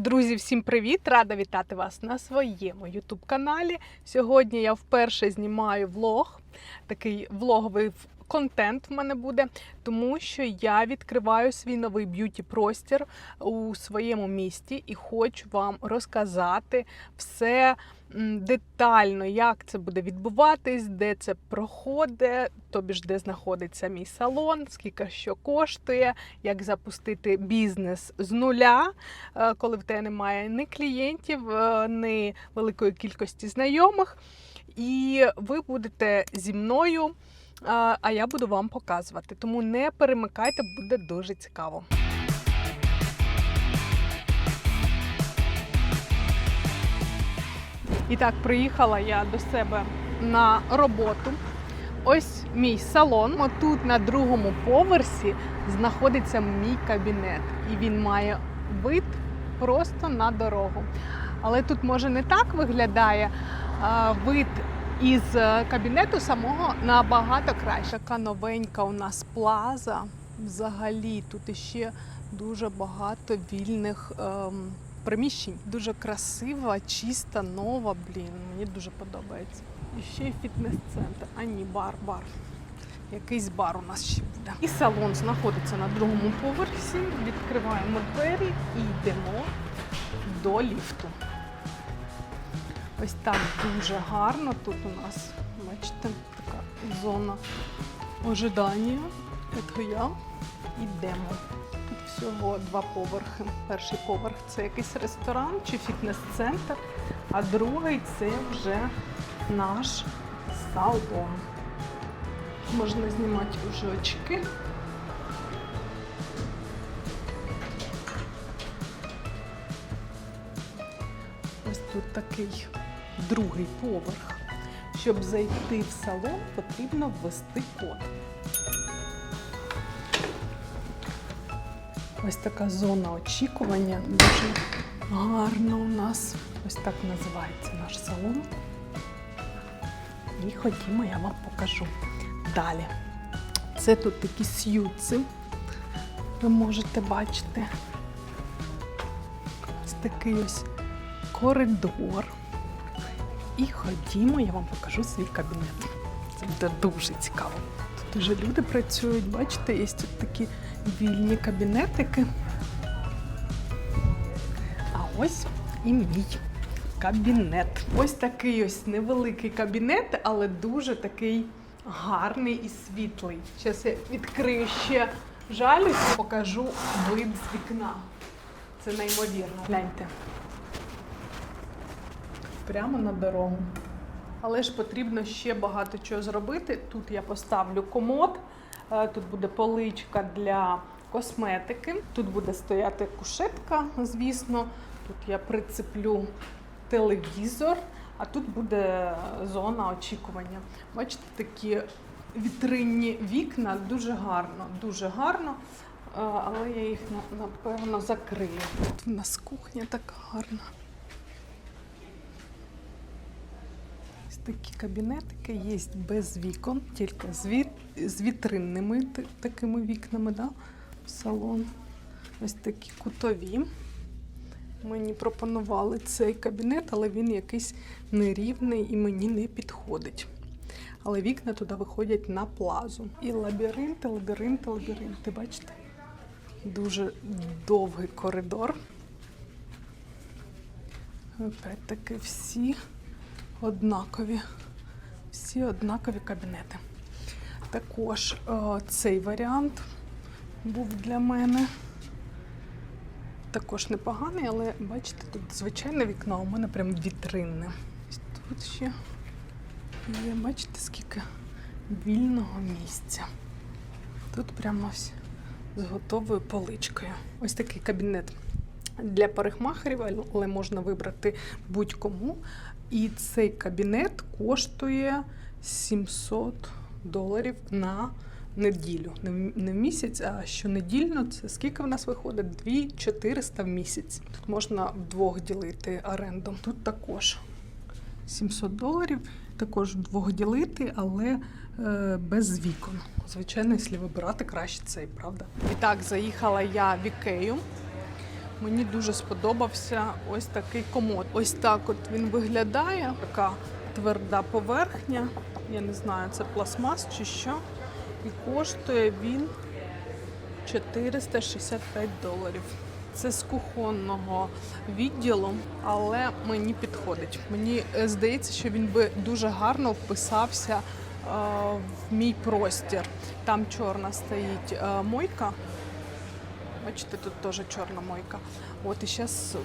Друзі, всім привіт! Рада вітати вас на своєму youtube каналі. Сьогодні я вперше знімаю влог, такий влоговий контент в мене буде, тому що я відкриваю свій новий б'юті простір у своєму місті і хочу вам розказати все детально, як це буде відбуватись, де це проходить, тобі ж де знаходиться мій салон, скільки що коштує, як запустити бізнес з нуля е, коли в тебе немає ні клієнтів, е, ні великої кількості знайомих. І ви будете зі мною, а я буду вам показувати. Тому не перемикайте, буде дуже цікаво. І так, приїхала я до себе на роботу. Ось мій салон. Тут на другому поверсі знаходиться мій кабінет, і він має вид просто на дорогу. Але тут може не так виглядає вид із е, кабінету самого набагато краще. Така новенька у нас плаза. Взагалі тут іще дуже багато вільних ем, приміщень. Дуже красива, чиста, нова. Блін, мені дуже подобається. І ще фітнес-центр. А ні, бар, бар. Якийсь бар у нас ще буде. І салон знаходиться на другому поверсі. Відкриваємо двері і йдемо до ліфту. Ось так дуже гарно. Тут у нас, бачите, така зона ожидання. Це я. Йдемо. Тут всього два поверхи. Перший поверх це якийсь ресторан чи фітнес-центр, а другий це вже наш салон. Можна знімати вже очки. Ось тут такий другий поверх. Щоб зайти в салон, потрібно ввести код. Ось така зона очікування. Дуже гарно у нас. Ось так називається наш салон. І ходімо, я вам покажу далі. Це тут такі сюци. Ви можете бачити. Ось такий ось коридор. І ходімо, я вам покажу свій кабінет. Це буде дуже цікаво. Тут вже люди працюють, бачите, є тут такі вільні кабінетики. А ось і мій кабінет. Ось такий ось невеликий кабінет, але дуже такий гарний і світлий. Зараз я відкрию ще жалюзі, покажу вид з вікна. Це неймовірно. Гляньте. Прямо на дорогу. Але ж потрібно ще багато чого зробити. Тут я поставлю комод, е, тут буде поличка для косметики, тут буде стояти кушетка, звісно. Тут я прицеплю телевізор, а тут буде зона очікування. Бачите, такі вітринні вікна дуже гарно, дуже гарно. Е, Але я їх напевно закрию. Тут у нас кухня така гарна. Такі кабінетики є без вікон, тільки з, віт... з вітринними такими вікнами, да? салон. Ось такі кутові. Мені пропонували цей кабінет, але він якийсь нерівний і мені не підходить. Але вікна туди виходять на плазу. І лабіринти, лабіринти, лабіринти. Бачите? Дуже довгий коридор. Опять-таки всі однакові. Всі однакові кабінети. Також е, цей варіант був для мене. Також непоганий, але бачите, тут звичайне вікно, у мене прям вітринне. Тут ще є, бачите, скільки вільного місця. Тут прямо ось з готовою поличкою. Ось такий кабінет для парикмахерів, але можна вибрати будь-кому. І цей кабінет коштує 700 доларів на неділю. Не в- Не в місяць, а щонедільно. Це скільки в нас виходить? 2400 в місяць. Тут можна вдвох ділити оренду. Тут також 700 доларів, також вдвох ділити, але е, без вікон. Звичайно, якщо вибирати краще цей, правда? І так, заїхала я в Ікею. Мені дуже сподобався ось такий комод. Ось так от він виглядає. Така тверда поверхня. Я не знаю, це пластмас чи що. І коштує він 465 доларів. Це з кухонного відділу, але мені підходить. Мені е, здається, що він би дуже гарно вписався е, в мій простір. Там чорна стоїть е, мойка. Бачите, тут теж чорна мойка. От і зараз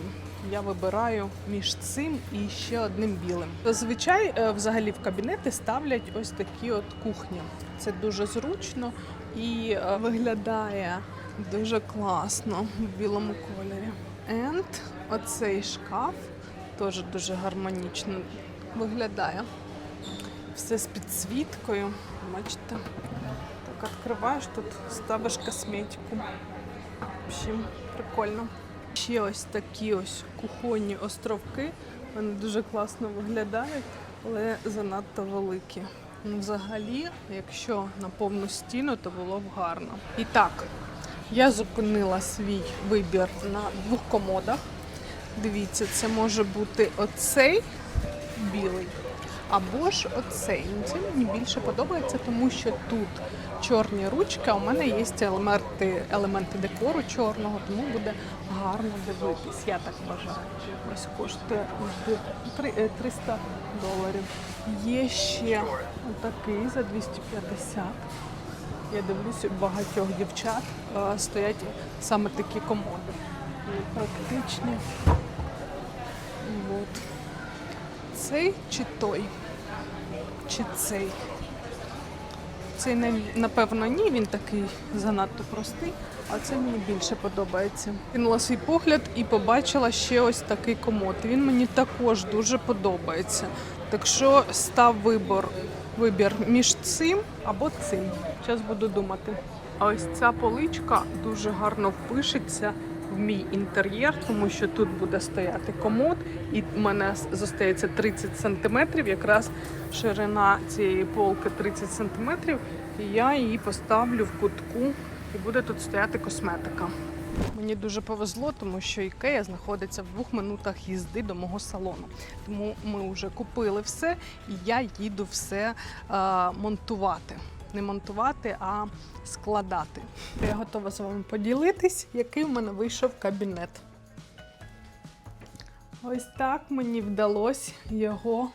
я вибираю між цим і ще одним білим. Зазвичай, е, взагалі, в кабінети ставлять ось такі от кухні. Це дуже зручно і е, виглядає дуже класно в білому кольорі. And оцей шкаф теж дуже гармонічно виглядає. Все з підсвіткою. Бачите? Так відкриваєш, тут ставиш косметику. В общем, прикольно. Ще ось такі ось кухонні островки. Вони дуже класно виглядають, але занадто великі. Ну, Взагалі, якщо на повну стіну, то було б гарно. І так, я зупинила свій вибір на двох комодах. Дивіться, це може бути оцей білий. Або ж оцей. Це мені більше подобається, тому що тут чорні ручки, у мене є елементи, елементи декору чорного, тому буде гарно дивитись. Я так вважаю. Ось коштує е, 300 доларів. Є ще такий за 250. Я дивлюся, багатьох дівчат е, стоять саме такі комоди. Практичні. От. Цей чи той? Чи цей? Цей напевно ні, він такий занадто простий, а це мені більше подобається. Кинула свій погляд і побачила ще ось такий комод. Він мені також дуже подобається. Так що став вибор, вибір між цим або цим. Зараз буду думати. А ось ця поличка дуже гарно впишеться в мій інтер'єр, тому що тут буде стояти комод, і в мене зостається 30 сантиметрів, якраз ширина цієї полки 30 сантиметрів. І я її поставлю в кутку, і буде тут стояти косметика. Мені дуже повезло, тому що Ікея знаходиться в двох минутах їзди до мого салону. Тому ми вже купили все, і я їду все е, монтувати. Не монтувати, а складати. Я готова з вами поділитись, який в мене вийшов кабінет. Ось так мені вдалося його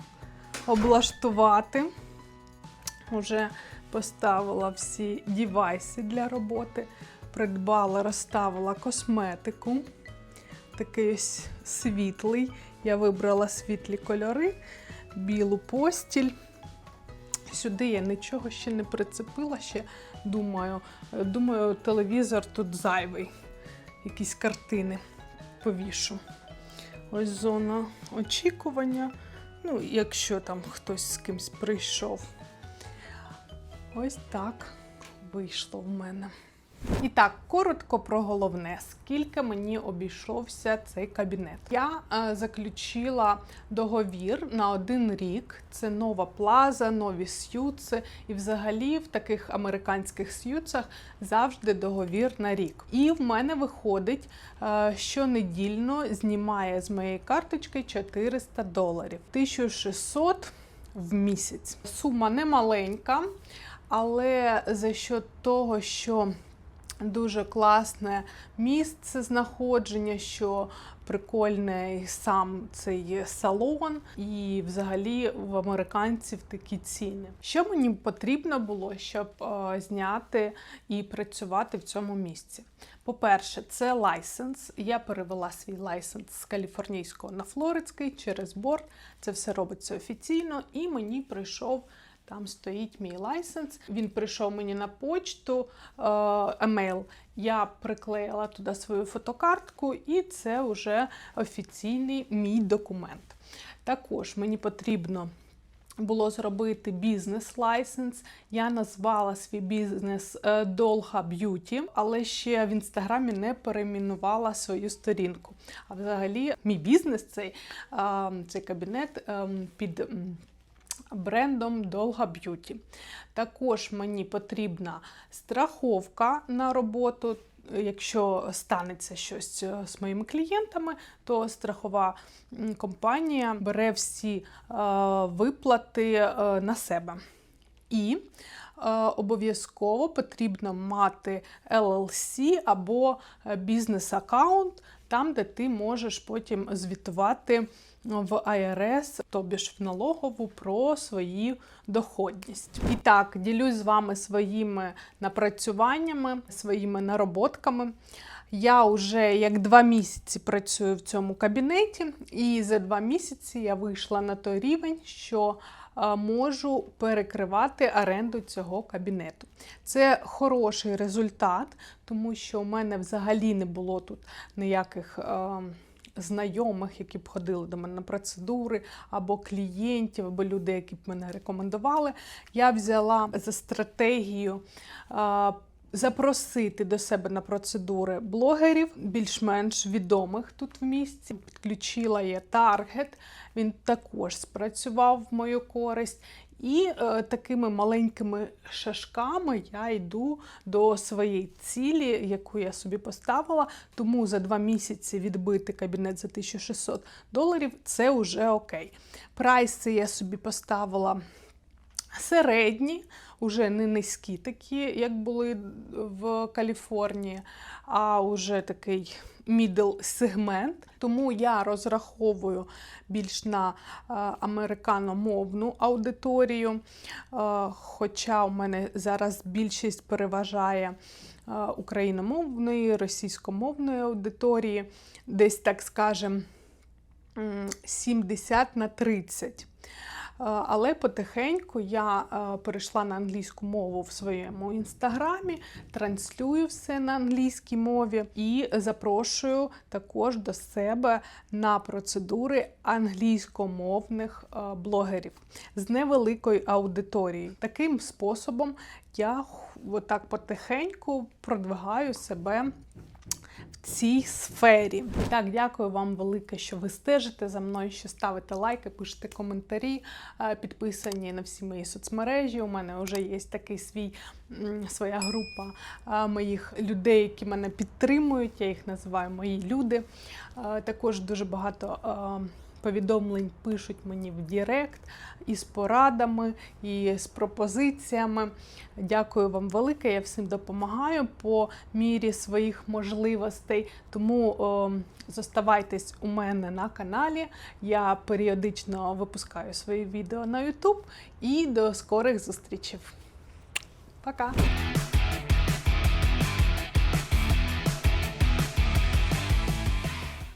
облаштувати. Уже поставила всі дівайси для роботи, придбала, розставила косметику. Такий ось світлий. Я вибрала світлі кольори, білу постіль. Сюди я нічого ще не прицепила, ще думаю. Е, Думаю, телевізор тут зайвий. Якісь картини повішу. Ось зона очікування. Ну, якщо там хтось з кимсь прийшов. Ось так вийшло в мене. І так, коротко про головне, скільки мені обійшовся цей кабінет. Я е, заключила договір на один рік. Це нова плаза, нові сюци. І взагалі в таких американських сюцах завжди договір на рік. І в мене виходить, е, щонедільно знімає з моєї карточки 400 доларів. 1600 в місяць. Сума не маленька, але за що того, що дуже класне місце знаходження, що прикольний сам цей салон, і взагалі в американців такі ціни. Що мені потрібно було, щоб е, зняти і працювати в цьому місці? По-перше, це лайсенс. Я перевела свій лайсенс з каліфорнійського на флоридський через борт. Це все робиться офіційно, і мені прийшов. Там стоїть мій лайсенс. Він прийшов мені на почту, е, емейл. Я приклеїла туди свою фотокартку, і це вже офіційний мій документ. Також мені потрібно було зробити бізнес-лайсенс. Я назвала свій бізнес е, Dolha Beauty, але ще в інстаграмі не перейменувала свою сторінку. А взагалі, мій бізнес, цей, е, цей кабінет е, під. Брендом Долга Б'юті. Також мені потрібна страховка на роботу. якщо станеться щось е, з моїми клієнтами, то страхова компанія бере всі е, виплати е, на себе. І обов'язково потрібно мати LLC або е, бізнес-аккаунт, там, де ти можеш потім звітувати в IRS, тобі ж в налогову, про свою доходність. І так, ділюсь з вами своїми напрацюваннями, своїми нароботками. Я вже як два місяці працюю в цьому кабінеті, і за два місяці я вийшла на той рівень, що е, можу перекривати оренду цього кабінету. Це хороший результат, тому що у мене взагалі не було тут ніяких. е, Знайомих, які б ходили до мене на процедури, або клієнтів, або людей, які б мене рекомендували. Я взяла за стратегію е, запросити до себе на процедури блогерів, більш-менш відомих тут в місті. Підключила я таргет, він також спрацював в мою користь. І е, такими маленькими шажками я йду до своєї цілі, яку я собі поставила. Тому за два місяці відбити кабінет за 1600 доларів це вже окей. Прайси я собі поставила середні, уже не низькі такі, як були в Каліфорнії, а вже такий middle сегмент. Тому я розраховую більш на е, американомовну аудиторію. Е, Хоча у мене зараз більшість переважає е, україномовної, російськомовної аудиторії, десь так скажем, 70 на 30. Е, Але потихеньку я е, перейшла на англійську мову в своєму інстаграмі, транслюю все на англійській мові і запрошую також до себе на процедури англійськомовних е, блогерів з невеликою аудиторією. Таким способом я отак потихеньку продвигаю себе цій сфері. Так, дякую вам велике, що ви стежите за мною, що ставите лайки, пишете коментарі, е, підписані на всі мої соцмережі. У мене вже є такий свій своя група е, моїх людей, які мене підтримують. Я їх називаю мої люди. Е, Також дуже багато. Повідомлень пишуть мені в Дірект із порадами, і з пропозиціями. Дякую вам велике. Я всім допомагаю по мірі своїх можливостей. Тому о, зоставайтесь у мене на каналі. Я періодично випускаю свої відео на YouTube і до скорих зустрічей. Пока!